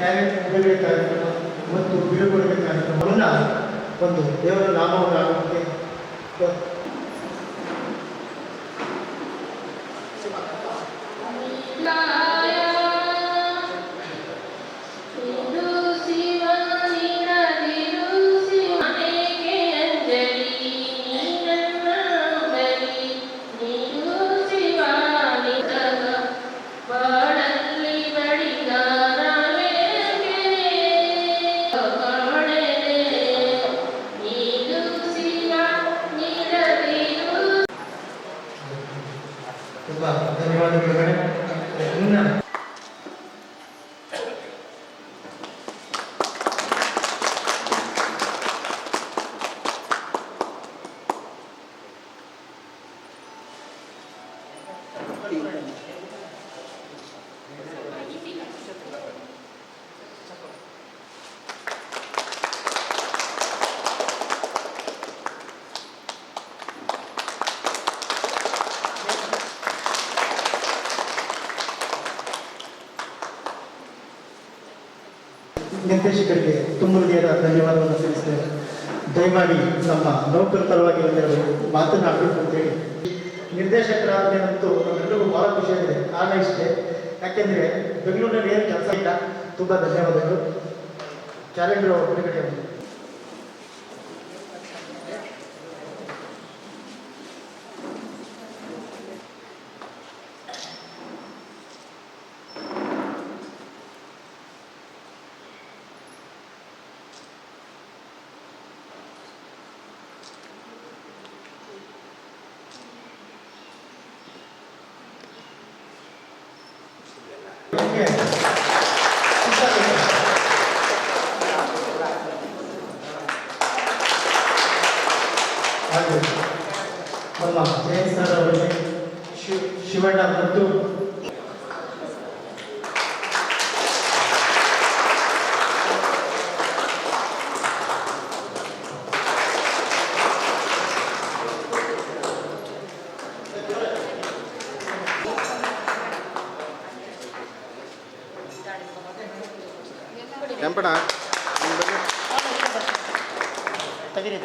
Carrot ಬಿಡುಗಡೆ ಕಾರ್ಯಕ್ರಮ ಮತ್ತು ಬೀಳ್ಕೊಡುಗೆ ಕಾರ್ಯಕ್ರಮವನ್ನು ಒಂದು ದೇವರ ನಾಮವನ್ನು ಆಗೋಕ್ಕೆ ತುಂಬ ನಿರ್ದೇಶಕರಿಗೆ ತುಂಬ ಹೃದಯದ ಧನ್ಯವಾದವನ್ನು ಸಲ್ಲಿಸಿದೆ ದಯಮಾಡಿ ನಮ್ಮ ನೌಕರ ಪರವಾಗಿ ಮಾತನಾಡಬೇಕು ಅಂತೇಳಿ ನಿರ್ದೇಶಕರಾದಂತೂ ನಮ್ಮೆಲ್ಲರಿಗೂ ಭಾಳ ಖುಷಿಯಾಗಿದೆ ಕಾರಣ ಇಷ್ಟೇ. ಯಾಕೆಂದರೆ ಬೆಂಗಳೂರಿನಲ್ಲಿ ಏನು ಕೆಲಸ ಇಲ್ಲ. ತುಂಬ ಧನ್ಯವಾದಗಳು. ಕ್ಯಾಲೆಂಡರ್ ಬಿಡುಗಡೆ ಆಗಿದೆ. ತೆಗಿರಿ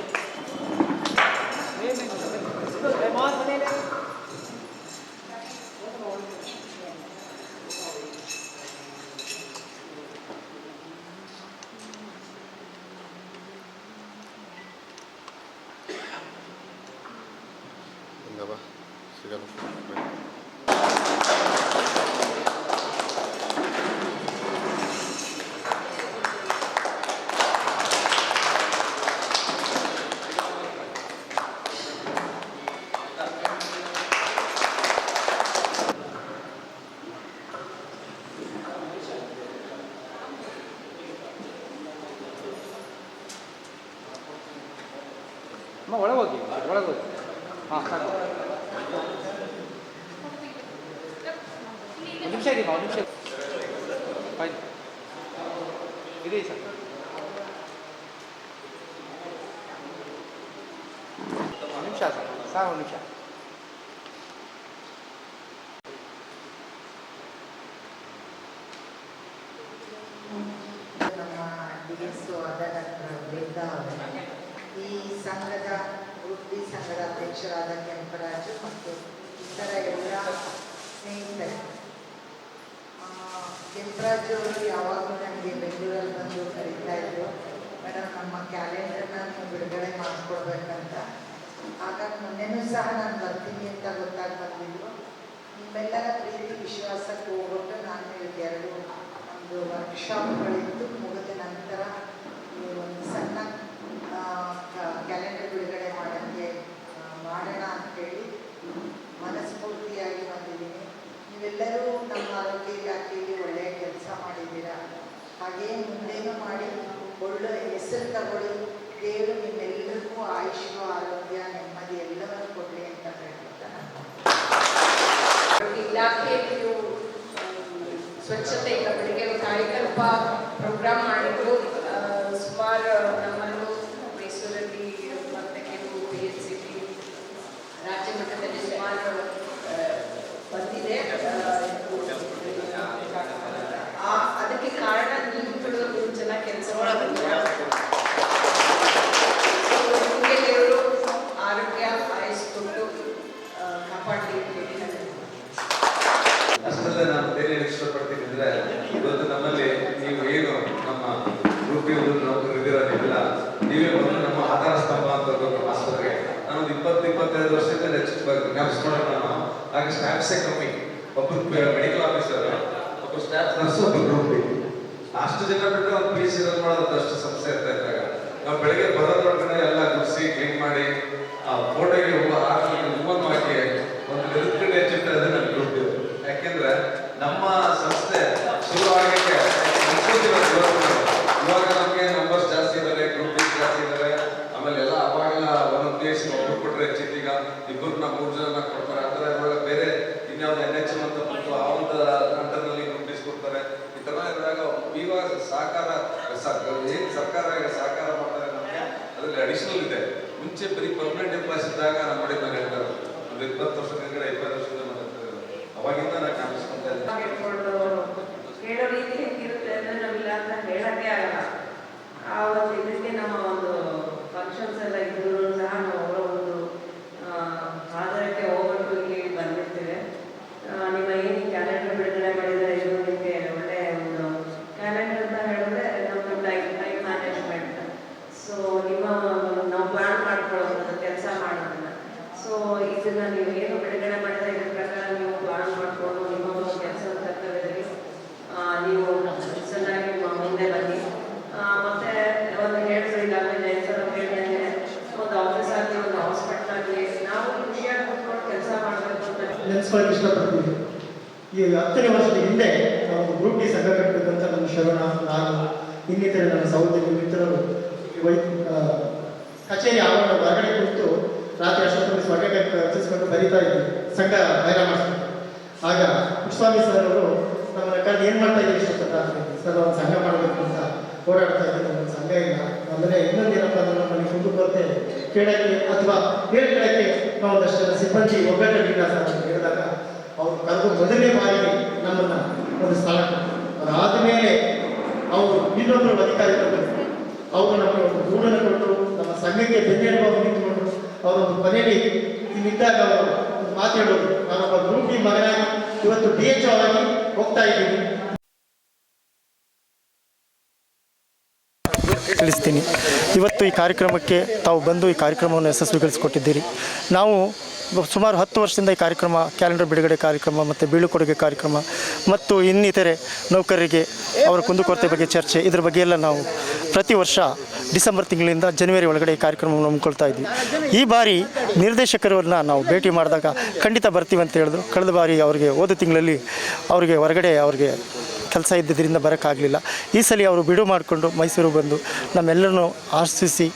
ಹಿಂಗಪ್ಪ ಸಿಗಲ್ಲ ಅಮ್ಮ ಒಳಗೆ ಹೋಗಿ ಒಳಗೆ ಹೋಗಿ ಹಾಂ ಸಾಕು ಒಂದು ನಿಮಿಷ ಇದೀಮ್ಮ ಒಂದು ನಿಮಿಷ ಫೈನ್ ಇದೆ ಸರ್. ಒಂದು ನಿಮಿಷ, ಸರ್. ಸರ್, ಒಂದು ನಿಮಿಷ. ನಮ್ಮ ಡಿ ಈ ಸಂಘದ ವೃತ್ತಿ ಸಂಘದ ಅಧ್ಯಕ್ಷರಾದ ಕೆಂಪರಾಜು ಮತ್ತು ಇತರ ಎಲ್ಲ ಸ್ನೇಹಿತರು. ಕೆಂಪರಾಜು ಅವರು ಯಾವಾಗಲೂ ನನಗೆ ಬೆಂಗಳೂರಲ್ಲಿ ಬಂದು ಕರೀತಾ ಇದ್ರು. ಮೇಡಮ್, ನಮ್ಮ ಕ್ಯಾಲೆಂಡರ್ನ ನೀವು ಬಿಡುಗಡೆ ಮಾಡಿಕೊಡ್ಬೇಕಂತ. ಹಾಗಾಗಿ ಮೊನ್ನೆನೂ ಸಹ ನಾನು ಬರ್ತೀನಿ ಅಂತ ಗೊತ್ತಾಗಿ ಬಂದಿದ್ರು ನಿಮ್ಮೆಲ್ಲರ ಪ್ರೀತಿ, ವಿಶ್ವಾಸಕ್ಕೆ ಹೋಗ್ಬಿಟ್ಟು ನಾನು ಇವತ್ತೆರಡು ಒಂದು ವರ್ಕ್ಶಾಪ್ಗಳು ನಂತರ ಈ ಒಂದು ಸಣ್ಣ ಕ್ಯಾಲೆಂಡರ್ ಬಿಡುಗಡೆ ಮಾಡೋಕ್ಕೆ ಆ, ಮಾಡೋಣ ಅಂತೇಳಿ ಮನಸ್ಫೂರ್ತಿಯಾಗಿ ಬಂದಿದ್ದೀನಿ ನೀವೆಲ್ಲರೂ ನಮ್ಮ ಆರೋಗ್ಯ ಇಲಾಖೆಯಲ್ಲಿ ಒಳ್ಳೆಯ ಕೆಲಸ ಮಾಡಿದ್ದೀರಾ ಹಾಗೆಯೇ ಮುಂದೇನು ಮಾಡಿ ಒಳ್ಳೆ ಹೆಸರು ತಗೊಳ್ಳಿ ದೇವರು ನಿಮ್ಮೆಲ್ಲರಿಗೂ ಆಯುಷ್ ಆರೋಗ್ಯ, ನೆಮ್ಮದಿ ಎಲ್ಲವನ್ನು ಕೊಡಲಿ ಅಂತ ಹೇಳ್ತಾ ಇಲಾಖೆಯಲ್ಲಿ ಸ್ವಚ್ಛತೆ ಇಲ್ಲ ಬೆಳಿಗ್ಗೆ ಕಾಯಕಲ್ಪ ಪ್ರೋಗ್ರಾಮ್ ಮಾಡಿದ್ರು. ಸುಮಾರು ನಮ್ಮಲ್ಲೂ ಮೈಸೂರಲ್ಲಿ ಮತ್ತೆ ಕೆಲವು ಪಿ ಎಚ್ ಸಿ ರಾಜ್ಯ ಮಟ್ಟದಲ್ಲಿ ಸುಮಾರು ಆ, ಬಂದಿದೆ ಆ, ಆ, ಅದಕ್ಕೆ ಕಾರಣ ನಿಮ್ಮ ಅಷ್ಟಲ್ಲದೆ ನಾನು ಬೇರೆ ಏನು ಇಷ್ಟಪಡ್ತೀನಿ ಅಂದ್ರೆ ಇವತ್ತು ನಮ್ಮಲ್ಲಿ ನೀವು ಏನು ನಮ್ಮ ಗ್ರೂಪ್ ನೌಕರು ಇದ್ದೀರ ನೀವೆಲ್ಲ ನೀವೇ ಮೊದಲು ನಮ್ಮ ಆಧಾರ ಸ್ತಂಭ ಅಂತ ಒಂದು ಆಸ್ಪತ್ರೆಗೆ ನಾನೊಂದು ಇಪ್ಪತ್ತು ಇಪ್ಪತ್ತೈದು ವರ್ಷದಿಂದ ಜ್ಞಾಪಿಸ್ಕೊಂಡ್ರೆ ನಾನು ಸ್ಟಾಫ್ಸೇ ಕಮ್ಮಿ ಒಬ್ಬರು ಮೆಡಿಕಲ್ ಆಫೀಸರ್ ಒಬ್ಬರು ಸ್ಟಾಫ್ ನರ್ಸ್ ಒಬ್ಬರು ಗ್ರೂಪ್ ಅಷ್ಟು ಜನ ಬಿಟ್ಟು ಒಂದು ಪಿ ಸಿ ರನ್ ಮಾಡೋದು ಅಷ್ಟು ಸಮಸ್ಯೆ ಇರ್ತಾ ಇದ್ದಾಗ ನಾವು ಬೆಳಗ್ಗೆ ಬರೋದ್ರೊಳಗಡೆ ಎಲ್ಲ ಗುಡಿಸಿ ಕ್ಲೀನ್ ಮಾಡಿ ಆ ಫೋಟೋಗೆ ಹೂವು ಹಾಕಿ ಹೂವನ್ನು ಹಾಕಿ ಒಂದು ನಿರ್ಕಡೆ ಚಿತ್ರ ಅದೇ ನಮ್ಗೆ ಗ್ರೂಪ್ ಯಾಕೆಂದ್ರೆ ನಮ್ಮ ಸಂಸ್ಥೆ ಶುರು ಆಗಕ್ಕೆ ಇವಾಗ ನಮಗೆ ನಂಬರ್ಸ್ ಜಾಸ್ತಿ ಇದ್ದಾರೆ ಗ್ರೂಪ್ ಜಾಸ್ತಿ ಇದ್ದಾರೆ ಆಮೇಲೆ ಎಲ್ಲ ಅವಾಗೆಲ್ಲ ಒಂದೊಂದು ದೇಶ ಒಬ್ಬರು ಒಬ್ರು ಕೊಟ್ರೆ ಇಬ್ಬರು ನಾವು ಮೂರು ಜನ ಕೊಡ್ತಾರೆ ಆ ಥರ ಇವಾಗ ಬೇರೆ ಇನ್ಯಾವ್ದು ಎನ್ ಎಚ್ ಎಂ ಅಂತ ಬಂತು ಆ ಒಂದು ಅಂಟರ್ನಲ್ಲಿ ಗ್ರೂಪ್ ಕೊಡ್ತಾರೆ ಈ ಥರ ಇದ್ದಾಗ ಇವಾಗ ಸಹಕಾರ ಸ- ಏನ್ ಸರ್ಕಾರ ಸಹಕಾರ ಮಾಡ್ತಾರೆ ನಮಗೆ ಅದರಲ್ಲಿ ಅಡಿಷನಲ್ ಇದೆ. ಮುಂಚೆ ಬರೀ ಪರ್ಮನೆಂಟ್ ಎಂಪ್ಲಾಯ್ಸ್ ಇದ್ದಾಗ ನಮ್ಮ ಮನೆ ಹೇಳ್ತಾರೆ ಒಂದು ಇಪ್ಪತ್ತು ವರ್ಷದ ಕೆಳಗಡೆ ಇಪ್ಪತ್ತು ವರ್ಷದ ಅವಾಗಿಂದ ನಾನು ಕಾಣಿಸ್ಕೊಂತ ಇದ್ದೆ ಇಟ್ಕೊಂಡು ಕೇಳೋ ರೀತಿ ಹೆಂಗಿರುತ್ತೆ ಅಂದ್ರೆ ನಾವಿಲ್ಲ ಅಂತ ಹೇಳಕ್ಕೆ ಆಗಲ್ಲ ಆ ಒಂದು ಇದಕ್ಕೆ ನಮ್ಮ ಒಂದು ಫಂಕ್ಷನ್ಸ್ ಎಲ್ಲ ಇದ್ರು ಸಹ ನಾವು ಅವರ ಒಂದು ಆ, ಆಧಾರಕ್ಕೆ ಹೋಗ್ಬಿಟ್ಟು ಇಲ್ಲಿ ಬಂದಿರ್ತೇವೆ ಆ, ನಿಮ್ಮ ಏನು ಕ್ಯಾಲೆಂಡರ್ ಬಿಡುಗಡೆ ಮಾಡಿದರೆ ಇದು ನಿಮಗೆ ಒಳ್ಳೆಯ ಒಂದು ಕ್ಯಾಲೆಂಡರ್ ಅಂತ ಹೇಳಿದ್ರೆ ನಮ್ಮ ಟೈಮ್ ಟೈಮ್ ಮ್ಯಾನೇಜ್ಮೆಂಟ್ ಸೊ ನಿಮ್ಮ ನಾವು ಪ್ಲಾನ್ ಮಾಡ್ಕೊಳ್ಳೋದು ಕೆಲಸ ಮಾಡೋದನ್ನ ಸೊ ಇದನ್ನ ನೀವು ಏನು ಬಿಡುಗಡೆ ಮಾಡಿದ್ರೆ ಇದ್ರ ಪ್ರಕಾರ ನೀವು ಪ್ಲಾನ್ ಮಾಡಿಕೊಂಡು ನಿಮ್ಮ ಕೆಲಸ ಕರ್ತವ್ಯದಲ್ಲಿ ನೀವು ಚೆನ್ನಾಗಿ ಮುಂದೆ ಬನ್ನಿ. ಮತ್ತೆ ಒಂದು ಹೇಳಿದ್ರು ಈಗಾಗಲೇ ಸರ್ ಹೇಳಿದಂಗೆ ಒಂದು ಆಫೀಸ್ ಒಂದು ಹಾಸ್ಪಿಟಲ್ ನಾವು ಖುಷಿಯಾಗಿ ಕೂತ್ಕೊಂಡು ಕೆಲಸ ಮಾಡಬೇಕು ಅಂತ. ಈ ಹತ್ತನೇ ವರ್ಷದ ಹಿಂದೆ ನಾವು ಗ್ರೂಪ್ ಡಿ ಸಂಘ ಕಟ್ಟಬೇಕಂತ ನಮ್ಮ ಶರಣ, ನಾನು, ಇನ್ನಿತರ ನನ್ನ ಸಹೋದರಿ ಮಿತ್ರರು ಕಚೇರಿ ಆವರಣ ಹೊರಗಡೆ ಕುಳಿತು ರಾತ್ರಿ ಅಷ್ಟೊತ್ತಲ್ಲಿ ಸ್ವರ್ಗ ರಚಿಸಿಕೊಂಡು ಬರೀತಾ ಇದ್ವಿ ಸಂಘ ಬೈರ ಮಾಡಿಸ್ಕೊಂಡು. ಆಗ ಪುಟ್ಟಸ್ವಾಮಿ ಸರ್ ಅವರು ನಮ್ಮನ್ನ ಕರೆದು ಏನು ಮಾಡ್ತಾ ಇದ್ದೀವಿ ಇಷ್ಟೊತ್ತ ಸರ್, ಒಂದು ಸಂಘ ಮಾಡಬೇಕು ಅಂತ ಓಡಾಡ್ತಾ ಇದ್ದೀವಿ ಒಂದು ಸಂಘ ಇಲ್ಲ. ಆಮೇಲೆ ಇನ್ನೊಂದು ಏನಪ್ಪ ಅಂದ್ರೆ ನಮ್ಮಲ್ಲಿ ಕುಂದು ಕೊರತೆ, ಕೇಳಕ್ಕೆ ಅಥವಾ ಹೇಳ್ಕೊಳ್ಳಕ್ಕೆ ನಾವು ಒಂದಷ್ಟು ಸಿಬ್ಬಂದಿ ಒಗ್ಗಟ್ಟಿಲ್ಲ ಸರ್ ಅಂತ ಹೇಳಿದಾಗ ಅವರು ಕರೆದು ಮೊದಲನೇ ಬಾರಿಗೆ ನಮ್ಮನ್ನ ಒಂದು ಸ್ಥಳ ಕೊಟ್ಟರು. ಅದಾದಮೇಲೆ ಅವರು ಇನ್ನೊಬ್ಬರು ಅಧಿಕಾರಿಗಳು ಅವರು ನಮಗೆ ಒಂದು ದೂರನ್ನು ಕೊಟ್ಟರು ನಮ್ಮ ಸಂಘಕ್ಕೆ ಬೆನ್ನೆಲುಬಾಗಿ ನಿಂತುಕೊಂಡು ಅವರೊಂದು ಕೊನೆಯಲ್ಲಿ ಇಲ್ಲಿದ್ದಾಗ ಅವರು ಮಾತಾಡೋದು ನಾನೊಬ್ಬ ಗ್ರೂಪ್ ಮಗನಾಗಿ ಇವತ್ತು ಡಿ ಎಚ್ ಆಗಿ ಹೋಗ್ತಾ ಇದ್ದೀನಿ. ತಿಳಿಸ್ತೀನಿ. ಇವತ್ತು ಈ ಕಾರ್ಯಕ್ರಮಕ್ಕೆ ತಾವು ಬಂದು ಈ ಕಾರ್ಯಕ್ರಮವನ್ನು ಯಶಸ್ವಿಗೊಳಿಸಿಕೊಟ್ಟಿದ್ದೀರಿ. ನಾವು ಸುಮಾರು ಹತ್ತು ವರ್ಷದಿಂದ ಈ ಕಾರ್ಯಕ್ರಮ, ಕ್ಯಾಲೆಂಡರ್ ಬಿಡುಗಡೆ ಕಾರ್ಯಕ್ರಮ ಮತ್ತು ಬೀಳುಕೊಡುಗೆ ಕಾರ್ಯಕ್ರಮ ಮತ್ತು ಇನ್ನಿತರೆ ನೌಕರರಿಗೆ ಅವರ ಕುಂದುಕೊರತೆ ಬಗ್ಗೆ ಚರ್ಚೆ, ಇದರ ಬಗ್ಗೆ ಎಲ್ಲ ನಾವು ಪ್ರತಿ ವರ್ಷ ಡಿಸೆಂಬರ್ ತಿಂಗಳಿಂದ ಜನವರಿ ಒಳಗಡೆ ಕಾರ್ಯಕ್ರಮವನ್ನು ಹಮ್ಮಿಕೊಳ್ತಾ ಇದ್ವಿ. ಈ ಬಾರಿ ನಿರ್ದೇಶಕರನ್ನು ನಾವು ಭೇಟಿ ಮಾಡಿದಾಗ ಖಂಡಿತ ಬರ್ತೀವಿ ಅಂತ ಹೇಳಿದ್ರು. ಕಳೆದ ಬಾರಿ ಅವರಿಗೆ ಹೋದ ತಿಂಗಳಲ್ಲಿ ಅವರಿಗೆ ಹೊರಗಡೆ ಅವರಿಗೆ ಕೆಲಸ ಇದ್ದಿದ್ದರಿಂದ ಬರೋಕ್ಕಾಗಲಿಲ್ಲ. ಈ ಸಲ ಅವರು ಬಿಡು ಮಾಡಿಕೊಂಡು ಮೈಸೂರು ಬಂದು ನಮ್ಮೆಲ್ಲರನ್ನು ಆಶಿಸಿ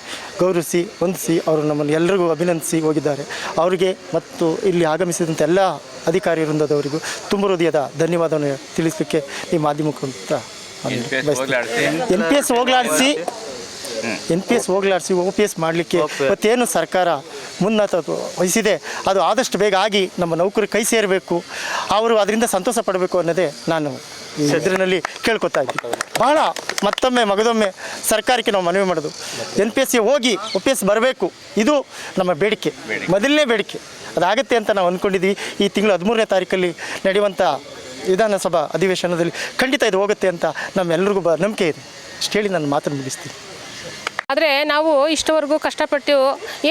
ಗೌರವಿಸಿ, ವಂದಿಸಿ ಅವರು ನಮ್ಮನ್ನು ಎಲ್ಲರಿಗೂ ಅಭಿನಂದಿಸಿ ಹೋಗಿದ್ದಾರೆ. ಅವರಿಗೆ ಮತ್ತು ಇಲ್ಲಿ ಆಗಮಿಸಿದಂಥ ಎಲ್ಲ ಅಧಿಕಾರಿ ವೃಂದದವರಿಗೂ ತುಂಬ ಹೃದಯದ ಧನ್ಯವಾದವನ್ನು ತಿಳಿಸಲಿಕ್ಕೆ ಈ ಮಾಧ್ಯಮಕ್ಕೆ ಅಂತ ಎನ್ ಪಿ ಎಸ್ ಹೋಗ್ಲಾಡಿಸಿ. ಎನ್ ಪಿ ಎಸ್ ಹೋಗ್ಲಾಡಿಸಿ. ಓ ಪಿ ಎಸ್ ಮಾಡಲಿಕ್ಕೆ ಇವತ್ತೇನು ಸರ್ಕಾರ ಮುನ್ನತ ವಹಿಸಿದೆ ಅದು ಆದಷ್ಟು ಬೇಗ ಆಗಿ ನಮ್ಮ ನೌಕರು ಕೈ ಸೇರಬೇಕು ಅವರು ಅದರಿಂದ ಸಂತೋಷ ಪಡಬೇಕು ಅನ್ನೋದೇ ನಾನು ಎದುರಿನಲ್ಲಿ ಕೇಳ್ಕೊತಾ ಇದ್ದೀನಿ. ಬಹಳ ಮತ್ತೊಮ್ಮೆ ಮಗದೊಮ್ಮೆ ಸರ್ಕಾರಕ್ಕೆ ನಾವು ಮನವಿ ಮಾಡೋದು. ಎನ್ ಪಿ ಎಸ್ ಸಿ ಹೋಗಿ ಒ ಪಿ ಎಸ್ ಬರಬೇಕು ಇದು ನಮ್ಮ ಬೇಡಿಕೆ. ಮೊದಲನೇ ಬೇಡಿಕೆ. ಅದಾಗತ್ತೆ ಅಂತ ನಾವು ಅಂದ್ಕೊಂಡಿದ್ವಿ ಈ ತಿಂಗಳು ಹದಿಮೂರನೇ ತಾರೀಕಲ್ಲಿ ನಡೆಯುವಂಥ ವಿಧಾನಸಭಾ ಅಧಿವೇಶನದಲ್ಲಿ ಖಂಡಿತ ಇದು ಹೋಗುತ್ತೆ ಅಂತ ನಮ್ಮೆಲ್ಲರಿಗೂ ನಂಬಿಕೆ ಇದೆ. ಅಷ್ಟು ಹೇಳಿ ನಾನು ಮಾತನ್ನು ಮುಗಿಸ್ತೀನಿ. ಆದರೆ ನಾವು ಇಷ್ಟವರೆಗೂ ಕಷ್ಟಪಟ್ಟು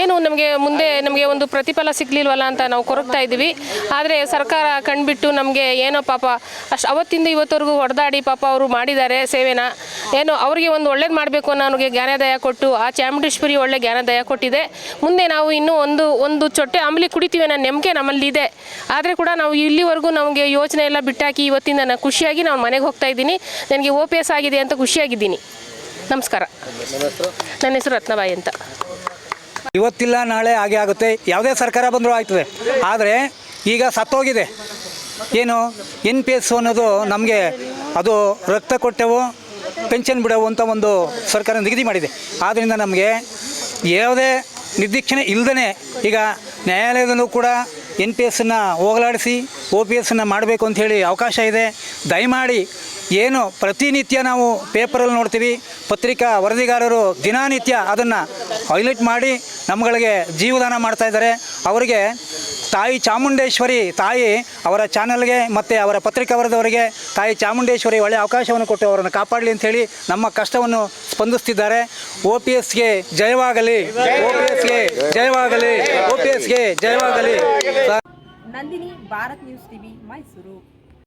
ಏನು ನಮಗೆ ಮುಂದೆ ನಮಗೆ ಒಂದು ಪ್ರತಿಫಲ ಸಿಗ್ಲಿಲ್ವಲ್ಲ ಅಂತ ನಾವು ಕೊರಗ್ತಾ ಇದ್ದೀವಿ. ಆದರೆ ಸರ್ಕಾರ ಕಣ್ಬಿಟ್ಟು ನಮಗೆ ಏನೋ ಪಾಪ, ಅಷ್ಟು ಅವತ್ತಿಂದ ಇವತ್ತವರೆಗೂ ಹೊಡೆದಾಡಿ ಪಾಪ ಅವರು ಮಾಡಿದ್ದಾರೆ ಸೇವೆನ. ಏನು ಅವರಿಗೆ ಒಂದು ಒಳ್ಳೇದು ಮಾಡಬೇಕು ಅನ್ನೋ ನನಗೆ ಜ್ಞಾನೋದಯ ಕೊಟ್ಟು, ಆ ಚಾಮುಂಡೇಶ್ವರಿ ಒಳ್ಳೆ ಜ್ಞಾನೋದಯ ಕೊಟ್ಟಿದೆ. ಮುಂದೆ ನಾವು ಇನ್ನೂ ಒಂದು ಒಂದು ಚೊಟ್ಟೆ ಅಂಬಲಿ ಕುಡಿತೀವಿ ಅನ್ನೋ ನಂಬಿಕೆ ನಮ್ಮಲ್ಲಿದೆ. ಆದರೆ ಕೂಡ ನಾವು ಇಲ್ಲಿವರೆಗೂ ನಮಗೆ ಯೋಚನೆ ಎಲ್ಲ ಬಿಟ್ಟಾಕಿ ಇವತ್ತಿಂದ ನಾನು ಖುಷಿಯಾಗಿ ನಾನು ಮನೆಗೆ ಹೋಗ್ತಾ ಇದ್ದೀನಿ. ನನಗೆ ಓ ಪಿ ಆಗಿದೆ ಅಂತ ಖುಷಿಯಾಗಿದ್ದೀನಿ. ನಮಸ್ಕಾರ. ನನ್ನ ಹೆಸರು ರತ್ನಬಾಯಿ ಅಂತ. ಇವತ್ತಿಲ್ಲ, ನಾಳೆ ಹಾಗೆ ಆಗುತ್ತೆ. ಯಾವುದೇ ಸರ್ಕಾರ ಬಂದರೂ ಆಗ್ತದೆ ಆದರೆ ಈಗ ಸತ್ತೋಗಿದೆ. ಏನು ಎನ್ ಪಿ ಎಸ್ ಅನ್ನೋದು ನಮಗೆ ಅದು ರಕ್ತ ಕೊಟ್ಟೆವು, ಪೆನ್ಷನ್ ಬಿಡವು ಅಂತ ಒಂದು ಸರ್ಕಾರ ನಿಗದಿ ಮಾಡಿದೆ. ಆದ್ದರಿಂದ ನಮಗೆ ಯಾವುದೇ ನಿರ್ದೀಕ್ಷಣೆ ಇಲ್ಲದೇ ಈಗ ನ್ಯಾಯಾಲಯದಲ್ಲೂ ಕೂಡ ಎನ್ ಪಿ ಎಸ್ಸನ್ನು ಹೋಗಲಾಡಿಸಿ ಒ ಪಿ ಎಸ್ಸನ್ನು ಮಾಡಬೇಕು ಅಂಥೇಳಿ ಅವಕಾಶ ಇದೆ. ದಯಮಾಡಿ ಏನು ಪ್ರತಿನಿತ್ಯ ನಾವು ಪೇಪರಲ್ಲಿ ನೋಡ್ತೀವಿ, ಪತ್ರಿಕಾ ವರದಿಗಾರರು ದಿನನಿತ್ಯ ಅದನ್ನು ಹೈಲೈಟ್ ಮಾಡಿ ನಮ್ಮಗಳಿಗೆ ಜೀವದಾನ ಮಾಡ್ತಾ ಇದ್ದಾರೆ. ಅವರಿಗೆ ತಾಯಿ ಚಾಮುಂಡೇಶ್ವರಿ ತಾಯಿ ಅವರ ಚಾನಲ್ಗೆ ಮತ್ತು ಅವರ ಪತ್ರಿಕಾ ವರದವರಿಗೆ ತಾಯಿ ಚಾಮುಂಡೇಶ್ವರಿ ಒಳ್ಳೆಯ ಅವಕಾಶವನ್ನು ಕೊಟ್ಟು ಅವರನ್ನು ಕಾಪಾಡಲಿ ಅಂತೇಳಿ ನಮ್ಮ ಕಷ್ಟವನ್ನು ಸ್ಪಂದಿಸ್ತಿದ್ದಾರೆ. ಒ ಪಿ ಎಸ್ಗೆ ಜಯವಾಗಲಿ. ಒ ಪಿ ಎಸ್ಗೆ ಜಯವಾಗಲಿ. ಒ ಪಿ ಎಸ್ಗೆ ಜಯವಾಗಲಿ. Nandini, Bharat news TV, Mysuru.